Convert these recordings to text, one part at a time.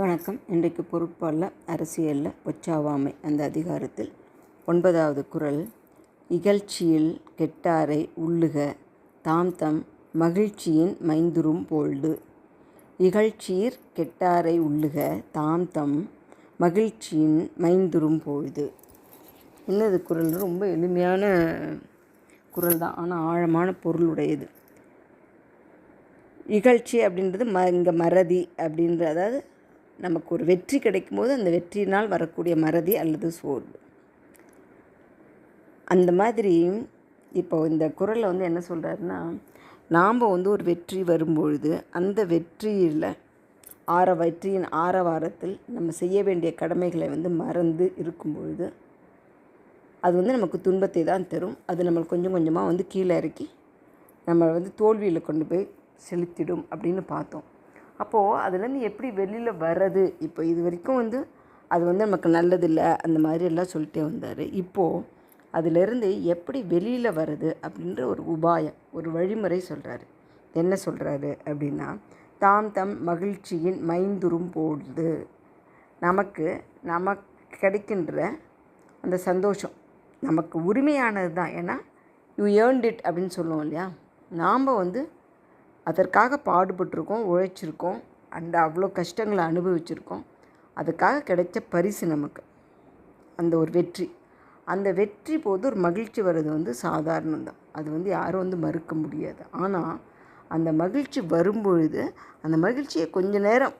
வணக்கம். இன்றைக்கு பொருட்பாலில் அரசியலில் ஒச்சாவாமை அந்த அதிகாரத்தில். ஒன்பதாவது குறள் இகழ்ச்சியில் கெட்டாரை உள்ளுக. தாம் தம் மகிழ்ச்சியின் மைந்துரும் போல்டு. இகழ்ச்சீர் கெட்டாரை உள்ளுக. தாம் தம் மகிழ்ச்சியின் மைந்துரும் பொழுது என்னது குறள் ரொம்ப எளிமையான குரல் தான். ஆனால் ஆழமான பொருளுடையது. இகழ்ச்சி அப்படின்றது ம இங்கே மறதி அப்படின்ற அதாவது நமக்கு ஒரு வெற்றி கிடைக்கும் போது அந்த வெற்றியினால் வரக்கூடிய மறதி அல்லது சோர்வு. அந்த மாதிரி இப்போ இந்த குரலில் வந்து என்ன சொல்கிறாருன்னா நாம் வந்து ஒரு வெற்றி வரும்பொழுது அந்த வெற்றியில் ஆற வெற்றியின் ஆரவாரத்தில் நம்ம செய்ய வேண்டிய கடமைகளை வந்து மறந்து இருக்கும் பொழுது அது வந்து நமக்கு துன்பத்தை தான் தரும். அது நம்மளுக்கு கொஞ்சம் கொஞ்சமாக வந்து கீழே இறக்கி நம்ம வந்து தோல்வியில் கொண்டு போய் செலுத்திடும் அப்படின்னு பார்த்தோம். அப்போது அதுலேருந்து எப்படி வெளியில் வர்றது? இப்போ இது வரைக்கும் வந்து அது வந்து நமக்கு நல்லதில்லை அந்த மாதிரி எல்லாம் சொல்லிட்டே வந்தார். இப்போது அதிலிருந்து எப்படி வெளியில் வர்றது அப்படின்ற ஒரு உபாயம் ஒரு வழிமுறை சொல்கிறாரு என்ன சொல்கிறாரு அப்படின்னா தாம் தம் மகிழ்ச்சியின் மைந்துரும் போடுது நமக்கு நமக்கு கிடைக்கின்ற அந்த சந்தோஷம் நமக்கு உரிமையானது தான் ஏன்னா யூ ஏர்ன்ட் இட் அப்படின்னு சொல்லுவோம் இல்லையா? நாம் வந்து அதற்காக பாடுபட்டிருக்கோம் உழைச்சிருக்கோம் அந்த அவ்வளோ கஷ்டங்களை அனுபவிச்சிருக்கோம். அதுக்காக கிடைச்ச பரிசு நமக்கு. அந்த ஒரு வெற்றி. அந்த வெற்றி போது ஒரு மகிழ்ச்சி வர்றது வந்து சாதாரணம் தான் அது வந்து யாரும் வந்து மறுக்க முடியாது. ஆனால் அந்த மகிழ்ச்சி வரும்பொழுது அந்த மகிழ்ச்சியை கொஞ்ச நேரம்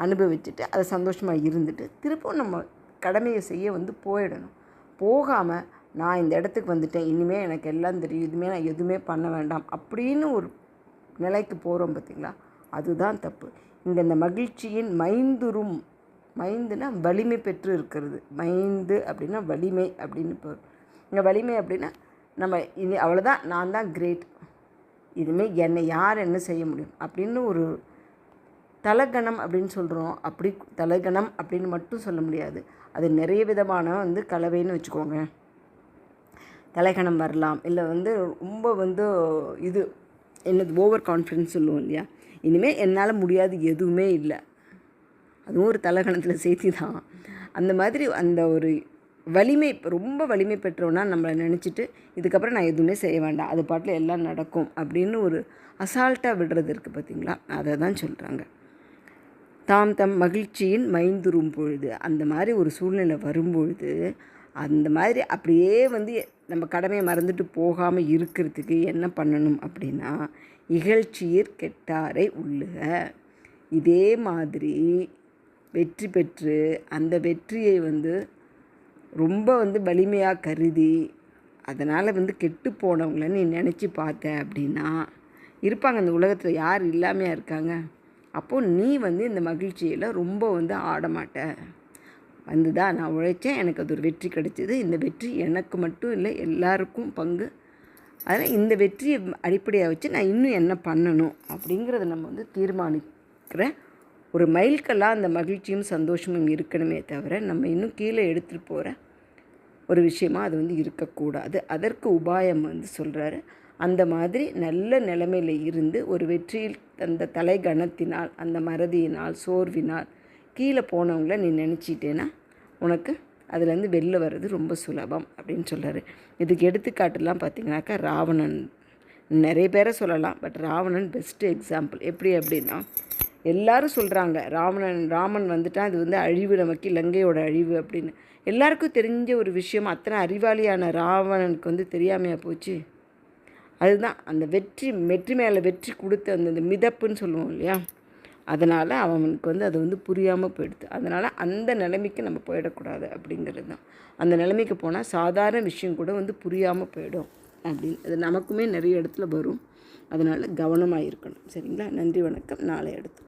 அனுபவிச்சுட்டு அது சந்தோஷமாக இருந்துட்டு திருப்பவும் நம்ம கடமையை செய்ய வந்து போயிடணும். போகாமல் நான் இந்த இடத்துக்கு வந்துட்டேன். இனிமேல் எனக்கு எல்லாம் தெரியும். இதுமே நான் எதுவுமே பண்ண வேண்டாம். அப்படின்னு ஒரு நிலைக்கு போகிறோம் பார்த்திங்களா அதுதான் தப்பு. இங்கே இந்த மகிழ்ச்சியின் மைந்துரும் மைந்துனா வலிமை பெற்று இருக்கிறது. மைந்து அப்படின்னா வலிமை அப்படின்னு இப்போ இங்கே வலிமை அப்படின்னா நம்ம இது அவ்வளோதான் நான் தான் கிரேட் இதுமாரி என்னை யார் என்ன செய்ய முடியும்? அப்படின்னு ஒரு தலகணம் அப்படின்னு சொல்கிறோம் அப்படி தலகணம் அப்படின்னு மட்டும் சொல்ல முடியாது. அது நிறைய விதமான வந்து கலவைன்னு வச்சுக்கோங்க. தலைகணம் வரலாம். இல்லை வந்து ரொம்ப வந்து இது என்னது ஓவர் கான்ஃபிடன்ஸ் சொல்லுவோம் இல்லையா? இனிமேல் என்னால் முடியாது எதுவுமே இல்லை. அதுவும் ஒரு தலகணத்தில் சேர்த்தி தான் அந்த மாதிரி அந்த ஒரு வலிமை ரொம்ப வலிமை பெற்றவனா நம்மளை நினச்சிட்டு இதுக்கப்புறம் நான் எதுவுமே செய்ய வேண்டாம் அது பாட்டில் எல்லாம் நடக்கும் அப்படின்னு ஒரு அசால்ட்டாக விடுறது இருக்குது பார்த்திங்களா அதை தான் சொல்கிறாங்க தாம் தம் மகிழ்ச்சியின் மைந்துரும் பொழுது அந்த மாதிரி ஒரு சூழ்நிலை வரும்பொழுது அந்த மாதிரி அப்படியே வந்து நம்ம கடமையை மறந்துட்டு போகாமல் இருக்கிறதுக்கு என்ன பண்ணணும் அப்படின்னா இகழ்ச்சியர் கெட்டாரை உள்ளுக. இதே மாதிரி வெற்றி பெற்று அந்த வெற்றியை வந்து ரொம்ப வந்து வலிமையாக கருதி அதனால் வந்து கெட்டு போனவங்கள நீ நினச்சி பார்த்த அப்படின்னா இருப்பாங்க அந்த உலகத்தில் யார் இல்லாமையாக இருக்காங்க. அப்போது நீ வந்து இந்த மகிழ்ச்சியில் ரொம்ப வந்து ஆடமாட்ட. வந்து தான் நான் உழைச்சேன். எனக்கு அது ஒரு வெற்றி கிடைச்சிது. இந்த வெற்றி எனக்கு மட்டும் இல்லை எல்லாருக்கும் பங்கு. அதனால் இந்த வெற்றியை அடிப்படையாக வச்சு நான் இன்னும் என்ன பண்ணணும் அப்படிங்கிறத நம்ம வந்து தீர்மானிக்கிற ஒரு மைல்கல்லாக அந்த மகிழ்ச்சியும் சந்தோஷமும் இருக்கணுமே தவிர நம்ம இன்னும் கீழே எடுத்துகிட்டு போகிற ஒரு விஷயமாக அது வந்து இருக்கக்கூடாது. அதற்கு உபாயம் வந்து சொல்கிறாரு அந்த மாதிரி நல்ல நிலைமையில் இருந்து ஒரு வெற்றியில் அந்த தலைகணத்தினால் அந்த மறதியினால் சோர்வினால் கீழே போனவங்கள நீ நினச்சிட்டேன்னா உனக்கு அதுலேருந்து வெளில வர்றது ரொம்ப சுலபம் அப்படின்னு சொல்கிறாரு இதுக்கு எடுத்துக்காட்டுலாம் பார்த்திங்கனாக்கா ராவணன். நிறைய பேரை சொல்லலாம் பட் ராவணன் பெஸ்ட்டு எக்ஸாம்பிள் எப்படி அப்படின்னா எல்லாரும் சொல்கிறாங்க ராவணன் ராமன் வந்துட்டால் அது வந்து அழிவு நமக்கு இலங்கையோட அழிவு அப்படின்னு. எல்லாருக்கும் தெரிஞ்ச ஒரு விஷயம் அத்தனை அறிவாளியான ராவணனுக்கு வந்து தெரியாமையாக போச்சு? அதுதான் அந்த வெற்றி வெற்றி மேலே வெற்றி கொடுத்த அந்த மிதப்புன்னு சொல்லுவோம் இல்லையா? அதனால் அவனுக்கு வந்து அது வந்து புரியாமல் போயிடுது. அதனால் அந்த நிலைமைக்கு நம்ம போயிடக்கூடாது அப்படிங்கிறது தான். அந்த நிலைமைக்கு போனால் சாதாரண விஷயம் கூட வந்து புரியாமல் போயிடும் அப்படின்னு. அது நமக்குமே நிறைய இடத்துல வரும். அதனால் கவனமாக இருக்கணும். சரிங்களா? நன்றி வணக்கம். நாளை எடுத்து